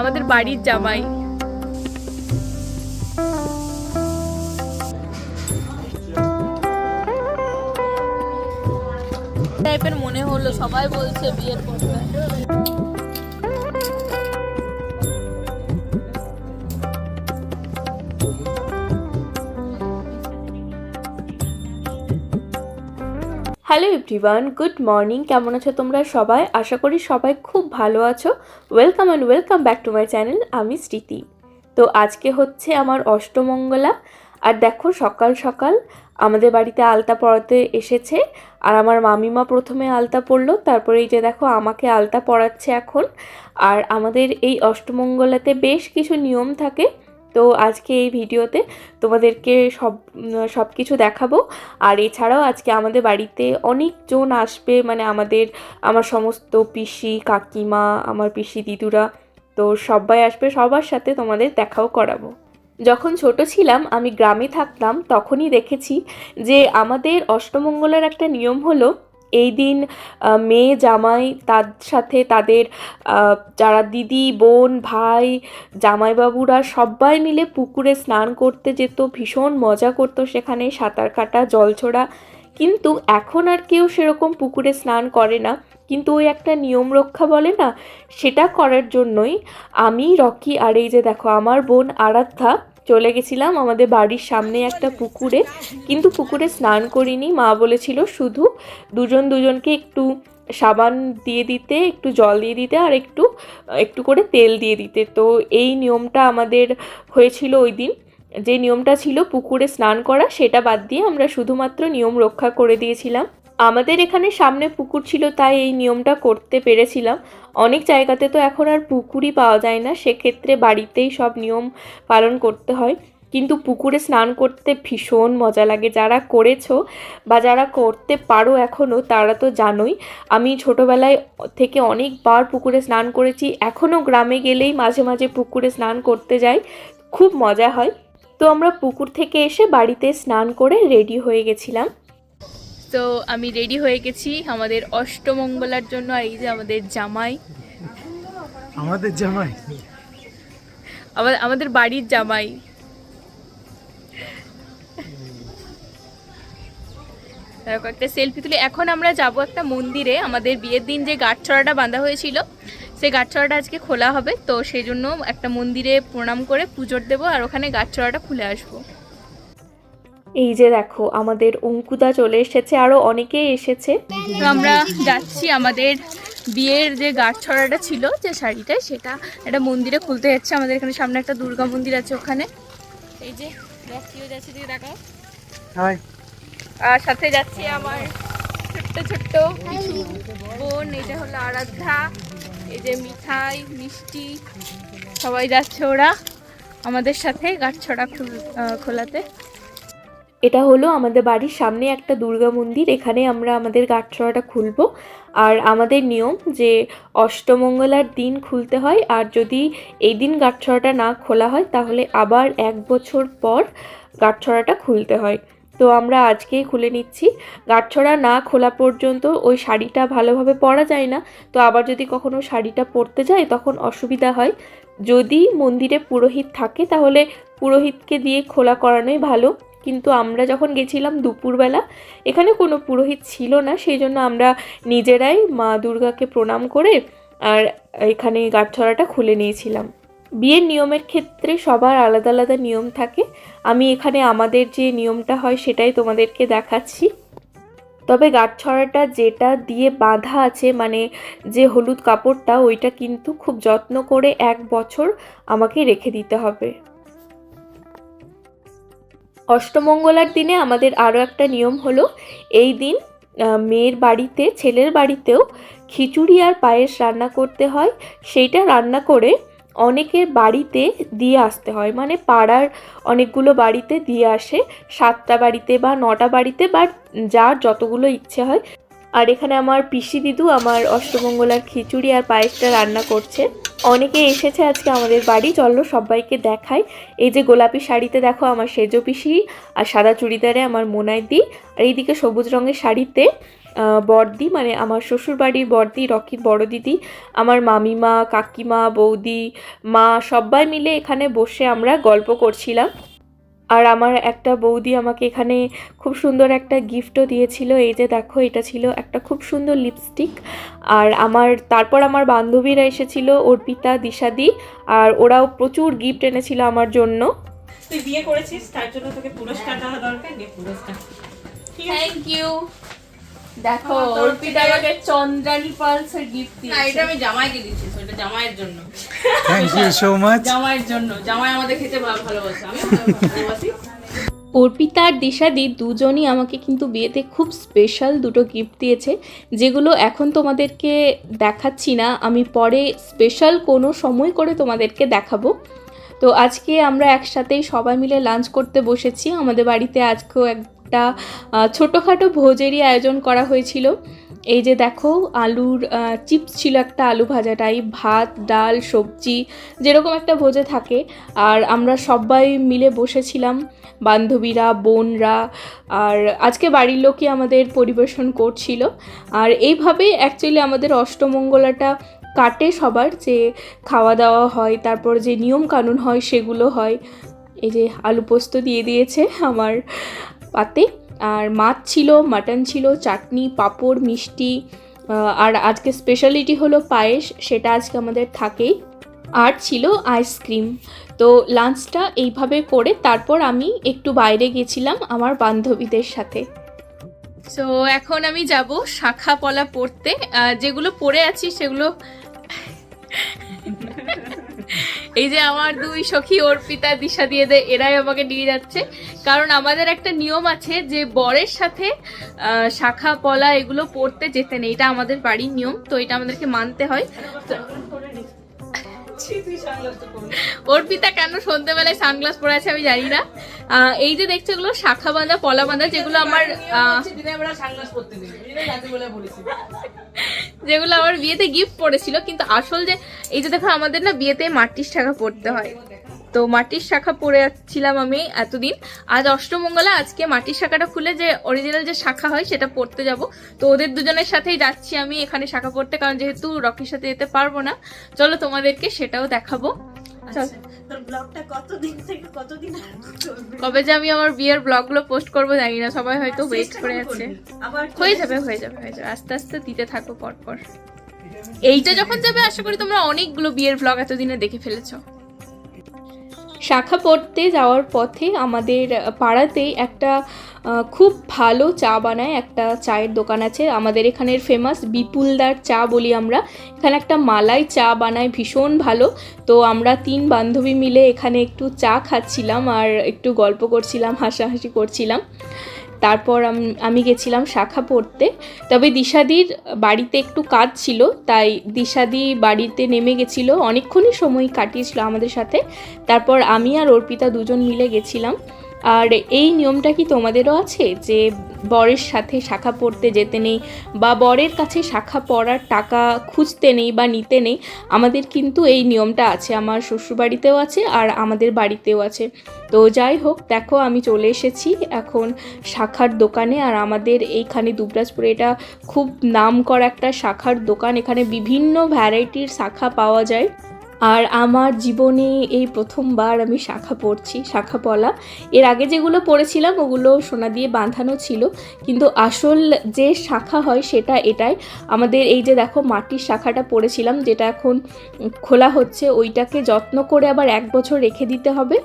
আমাদের বাড়ির জামাই। টাইপের মনে হলো সবাই বলছে বিয়ের পরে। হ্যালো এভরিওয়ান গুড মর্নিং কেমন আছো তোমরা সবাই? আশা করি সবাই খুব ভালো আছো। Welcome and welcome back to my channel আমি স্মৃতি। তো আজকে হচ্ছে আমার অষ্টমঙ্গলা। আর দেখো, সকাল সকাল আমাদের বাড়িতে আলতা পরাতে এসেছে। আর আমার মামিমা প্রথমে আলতা পরলো। তারপরে এই যে দেখো, আমাকে আলতা পরাচ্ছে এখন। আর আমাদের এই অষ্টমঙ্গলাতে বেশ কিছু নিয়ম থাকে। তো আজকে এই ভিডিওতে তোমাদেরকে সব সব কিছু দেখাবো। আর এছাড়াও আজকে আমাদের বাড়িতে অনেকজন আসবে মানে আমাদের, আমার সমস্ত পিসি, কাকিমা, আমার পিসি দিদুরা, তো সবাই আসবে, সবার সাথে তোমাদের দেখাও করাবো। যখন ছোট ছিলাম, আমি গ্রামে থাকতাম, তখনই দেখেছি যে আমাদের অষ্টমঙ্গলের একটা নিয়ম হলো এই দিন মেয়ে জামাই তার সাথে তাদের যারা দিদি, বোন, ভাই, জামাইবাবুরা সবাই মিলে পুকুরে স্নান করতে যেত, ভীষণ মজা করতো সেখানে সাঁতার কাটা, জল ছোড়া। কিন্তু এখন আর কেউ সেরকম পুকুরে স্নান করে না। কিন্তু ওই একটা নিয়ম রক্ষা বলে না? সেটা করার জন্যই আমি, রকি আর এই যে দেখো, আমার বোন আরাধ্যা চলে গেছিলাম আমাদের বাড়ির সামনে একটা পুকুরে। কিন্তু পুকুরে স্নান করিনি, মা বলেছিল শুধু দুজন দুজনকে একটু সাবান দিয়ে দিতে, একটু জল দিয়ে দিতে আর একটু একটু করে তেল দিয়ে দিতে। তো এই নিয়মটা আমাদের হয়েছিল ওই দিন। যে নিয়মটা ছিল পুকুরে স্নান করা, সেটা বাদ দিয়ে আমরা শুধুমাত্র নিয়ম রক্ষা করে দিয়েছিলাম। আমাদের এখানে সামনে পুকুর ছিল, তাই এই নিয়মটা করতে পেরেছিলাম। অনেক জায়গাতে তো এখন আর পুকুরই পাওয়া যায় না, সেক্ষেত্রে বাড়িতেই সব নিয়ম পালন করতে হয়। কিন্তু পুকুরে স্নান করতে ভীষণ মজা লাগে। যারা করেছ বা যারা করতে পারো এখনও তারা তো জানোই। আমি ছোটোবেলায় থেকে অনেকবার পুকুরে স্নান করেছি। এখনও গ্রামে গেলেই মাঝে মাঝে পুকুরে স্নান করতে যাই। খুব মজা হয়। তো আমরা পুকুর থেকে এসে বাড়িতে স্নান করে রেডি হয়ে গেছিলাম। তো আমি রেডি হয়ে গেছি আমাদের অষ্টমঙ্গলার জন্য আর এই যে আমাদের জামাই। আমাদের জামাই? আমাদের আমাদের বাড়ির জামাই। দেখো একটা সেলফি তুলে। এখন আমরা যাব একটা মন্দিরে। আমাদের বিয়ের দিন যে গাঁটছড়াটা বাঁধা হয়েছিল সেই গাঁটছড়াটা আজকে খোলা হবে। তো সেই জন্য একটা মন্দিরে প্রণাম করে পুজোর দেবো আর ওখানে গাঁটছড়াটা খুলে আসব। এই যে দেখো আমাদের অঙ্কুদা চলে এসেছে আরও অনেকেই এসেছে। তো আমরা যাচ্ছি আমাদের বিয়ের যে গাঁটছড়াটা ছিল যে শাড়িটা সেটা একটা মন্দিরে খুলতে যাচ্ছে। আমাদের এখানে সামনে একটা দুর্গা মন্দির আছে ওখানে। এই যে যাচ্ছে দিকে দেখাও হাই। আর সাথে যাচ্ছে আমার ছোট্ট ছোট্ট কিছু বোন এটা হলো আরাধ্যা এই যে মিঠাই মিষ্টি সবাই যাচ্ছে ওরা আমাদের সাথে আহ, খোলাতে। এটা হলো আমাদের বাড়ির সামনে একটা দুর্গা মন্দির। এখানে আমরা আমাদের গাঁটছড়াটা খুলবো। আর আমাদের নিয়ম যে অষ্টমঙ্গলার দিন খুলতে হয়, আর যদি এই দিন গাঁটছড়াটা না খোলা হয়, তাহলে আবার এক বছর পর গাঁটছড়াটা খুলতে হয়। তো আমরা আজকেই খুলে নিচ্ছি। গাঁটছড়া না খোলা পর্যন্ত ওই শাড়িটা ভালোভাবে পরা যায় না। তো আবার যদি কখনো শাড়িটা পরতে যায়, তখন অসুবিধা হয়। যদি মন্দিরে পুরোহিত থাকে, তাহলে পুরোহিতকে দিয়ে খোলা করানোই ভালো। কিন্তু আমরা যখন গেছিলাম দুপুরবেলা, এখানে কোনো পুরোহিত ছিল না, সেই জন্য আমরা নিজেরাই মা দুর্গাকে প্রণাম করে আর এখানে গাঁটছড়াটা খুলে নিয়েছিলাম। বিয়ের নিয়মের ক্ষেত্রে সবার আলাদা আলাদা নিয়ম থাকে। আমি এখানে আমাদের যে নিয়মটা হয় সেটাই তোমাদেরকে দেখাচ্ছি। তবে গাঁটছড়াটা যেটা দিয়ে বাঁধা আছে মানে যে হলুদ কাপড়টা, ওইটা কিন্তু খুব যত্ন করে এক বছর আমাকে রেখে দিতে হবে। অষ্টমঙ্গলার দিনে আমাদের আরও একটা নিয়ম হলো, এই দিন মেয়ের বাড়িতে, ছেলের বাড়িতেও খিচুড়ি আর পায়েস রান্না করতে হয়। সেইটা রান্না করে অনেকের বাড়িতে দিয়ে আসতে হয়। মানে পাড়ার অনেকগুলো বাড়িতে দিয়ে আসে। সাতটা বাড়িতে বা নটা বাড়িতে বা যার যতগুলো ইচ্ছে হয়। আর এখানে আমার পিসি দিদু আমার অষ্টমঙ্গলার খিচুড়ি আর পায়েসটা রান্না করছে। অনেকে এসেছে আজকে আমাদের বাড়ি। চলো সবাইকে দেখাই। এই যে গোলাপি শাড়িতে দেখো আমার সেজো পিসি আর সাদা চুড়িদারে আমার মোনায় দি আর এইদিকে সবুজ রঙের শাড়িতে বর্দি মানে আমার শ্বশুর বাড়ির বর্দি রকির বড় দিদি, আমার মামিমা, কাকিমা, বৌদি, মা, সবাই মিলে এখানে বসে আমরা গল্প করছিলাম। আর আমার একটা বৌদি আমাকে এখানে খুব সুন্দর একটা গিফটও দিয়েছিল। এই যে দেখো এটা ছিল একটা খুব সুন্দর লিপস্টিক আর আমার তারপর আমার বান্ধবীরা এসেছিল অর্পিতা দিশাদি আর ওরাও প্রচুর গিফট এনেছিল আমার জন্য। তুই বিয়ে করেছিস তার জন্য তোকে পুরস্কার দেওয়া দরকার নেই পুরস্কার। ঠিক থ্যাংক ইউ দেখো অর্পিতা আমাকে চন্দ্রানী পালসের গিফট না এটা আমি জামাইকে ওটা জামাইয়ের জন্য। থ্যাংক ইউ সো মাচ জামাইয়ের জন্য। জামাই আমাদের খেতে ভালোবাসে। আমি ভালোবাসি। অর্পিতা আর দিশাদি দুজনই আমাকে কিন্তু বিয়েতে খুব স্পেশাল দুটো গিফট দিয়েছে যেগুলো এখন তোমাদেরকে দেখাচ্ছি না। আমি পরে স্পেশাল কোনো সময় করে তোমাদেরকে দেখাবো। তো আজকে আমরা একসাথেই সবাই মিলে লাঞ্চ করতে বসেছি। আমাদের বাড়িতে আজকেও একটা ছোটোখাটো ভোজেরই আয়োজন করা হয়েছিল। এই যে দেখো, আলুর চিপস ছিল একটা আলু ভাজাটাই ভাত, ডাল, সবজি, যেরকম একটা ভোজে থাকে। আর আমরা সবাই মিলে বসেছিলাম, বান্ধবীরা, বোনরা, আর আজকে বাড়ির লোকই আমাদের পরিবেশন করছিল। আর এইভাবে অ্যাকচুয়ালি আমাদের অষ্টমঙ্গলাটা কাটে সবার, যে খাওয়া দাওয়া হয়, তারপর যে নিয়ম কানুন হয়, সেগুলো হয়। এই যে আলু পোস্ত দিয়ে দিয়েছে আমার পাতে। আর মাছ ছিল, মাটন ছিল, চাটনি, পাঁপড়, মিষ্টি আর আজকে স্পেশালিটি হলো পায়েস, সেটা আজকে আমাদের থাকেই। আর ছিল আইসক্রিম তো লাঞ্চটা এইভাবে করে তারপর আমি একটু বাইরে গেছিলাম আমার বান্ধবীদের সাথে। সো এখন আমি যাব শাখা পলা পড়তে যেগুলো পড়ে আছি সেগুলো এই যে আমার দুই সখী অর্পিতা দিশা দিয়ে দেয় এরাই আমাকে নিয়ে যাচ্ছে। কারণ আমাদের একটা নিয়ম আছে যে বরের সাথে শাখা, পলা এগুলো পড়তে যেতে নেই। এটা আমাদের বাড়ির নিয়ম, তো এটা আমাদেরকে মানতে হয়। অর্পিতা কেন সন্ধ্যেবেলায় সানগ্লাস পরে আছে আমি জানি না। আহ, এই যে দেখছ এগুলো শাখা বাঁধা পলা বাঁধা যেগুলো আমার যেগুলো আমার বিয়েতে গিফট পড়েছিল কিন্তু আসল যে এই যে দেখো আমাদের না বিয়েতে মাটির শাখা পড়তে হয়। তো মাটির শাখা পরে ছিলাম আমি এতদিন। আজ অষ্টমঙ্গলা আজকে মাটির শাখাটা খুলে যে অরিজিনাল যে শাখা হয় সেটা পড়তে যাব। তো ওদের দুজনের সাথেই যাচ্ছি আমি এখানে শাখা পড়তে কারণ যেহেতু রকির সাথে যেতে পারব না চলো তোমাদেরকে সেটাও দেখাবো। চলবে? কবে যে আমি আমার বিয়ের ব্লগগুলো পোস্ট করব জানি না সবাই হয়তো ওয়েট করে আছে। হয়ে যাবে হয়ে যাবে হয়ে যাবে। আস্তে আস্তে দিতে থাকো পর পর এইটা যখন যাবে আশা করি তোমরা অনেকগুলো বিয়ের ব্লগ এতদিনে দেখে ফেলেছো। শাখা পড়তে যাওয়ার পথে আমাদের পাড়াতেই একটা খুব ভালো চা বানায় একটা চায়ের দোকান আছে। আমাদের এখানের ফেমাস বিপুলদার চা বলি আমরা। এখানে একটা মালাই চা বানায়, ভীষণ ভালো। তো আমরা তিন বান্ধবী মিলে এখানে একটু চা খাচ্ছিলাম আর একটু গল্প করছিলাম, হাসাহাসি করছিলাম। তারপর আমি গেছিলাম শাখা পড়তে। তবে দিশাদির বাড়িতে একটু কাজ ছিল, তাই দিশাদি বাড়িতে নেমে গেছিল। অনেকক্ষণই সময় কাটিয়েছিল আমাদের সাথে। তারপর আমি আর অর্পিতা দুজন মিলে গেছিলাম। আর এই নিয়মটা কি তোমাদেরও আছে? যে বরের সাথে শাখা পড়তে যেতে নেই বা বরের কাছে শাখা পড়ার টাকা খুঁজতে নেই বা নিতে নেই, আমাদের কিন্তু এই নিয়মটা আছে। আমার শ্বশুরবাড়িতেও আছে আর আমাদের বাড়িতেও আছে। তো যাই হোক, দেখো আমি চলে এসেছি এখন শাখার দোকানে আর আমাদের এইখানে দুবরাজপুরে এটা খুব নাম করা একটা শাখার দোকান। এখানে বিভিন্ন ভ্যারাইটির শাখা পাওয়া যায়। আর আমার জীবনে এই প্রথমবার আমি শাখা পড়ছি, শাখা পলা এর আগে যেগুলো পড়েছিলাম, ওগুলো সোনা দিয়ে বাঁধানো ছিল। কিন্তু আসল যে শাখা হয় সেটা এটাই। আমাদের এই যে দেখো মাটির শাখাটা পড়েছিলাম, যেটা এখন খোলা হচ্ছে, ওইটাকে যত্ন করে আবার এক বছর রেখে দিতে হবে।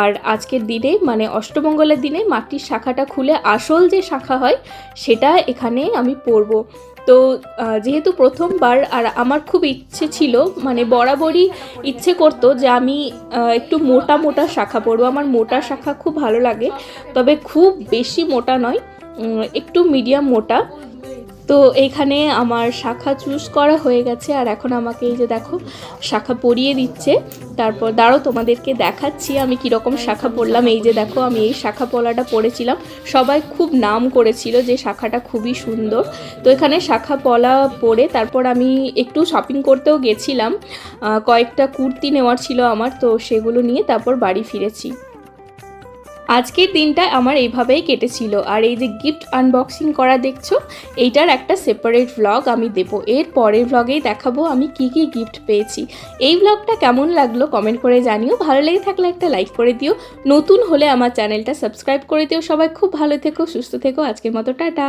আর আজকের দিনে মানে অষ্টমঙ্গলের দিনে মাটির শাখাটা খুলে আসল যে শাখা হয়, সেটা এখানে আমি পরবো তো যেহেতু প্রথমবার আর আমার খুব ইচ্ছে ছিল মানে বরাবরই ইচ্ছে করতো যে আমি একটু মোটা মোটা শাখা পরবো। আমার মোটা শাখা খুব ভালো লাগে, তবে খুব বেশি মোটা নয় একটু মিডিয়াম মোটা। তো এইখানে আমার শাখা চুজ করা হয়ে গেছে, আর এখন আমাকে এই যে দেখো শাখা পরিয়ে দিচ্ছে। তারপর দাঁড়ো তোমাদেরকে দেখাচ্ছি আমি কীরকম শাখা পরলাম। এই যে দেখো, আমি এই শাখা পলাটা পরেছিলাম। সবাই খুব নাম করেছিল যে শাখাটা খুবই সুন্দর। তো এখানে শাখা পলা পরে তারপর আমি একটু শপিং করতেও গেছিলাম। কয়েকটা কুর্তি নেওয়ার ছিল আমার, তো সেগুলো নিয়ে তারপর বাড়ি ফিরেছি। আজকের দিনটা আমার এইভাবেই কেটেছিল। আর এই যে গিফট আনবক্সিং করা দেখছ, এইটার একটা সেপারেট ভ্লগ আমি দেবো। এর পরের ভ্লগেই দেখাবো আমি কি কি গিফট পেয়েছি। এই ভ্লগটা কেমন লাগল কমেন্ট করে জানিও। ভালো লেগে থাকলে একটা লাইক করে দিও। নতুন হলে আমার চ্যানেলটা সাবস্ক্রাইব করে দিও। সবাই খুব ভালো থেকো, সুস্থ থেকো। আজকের মতো, টাটা।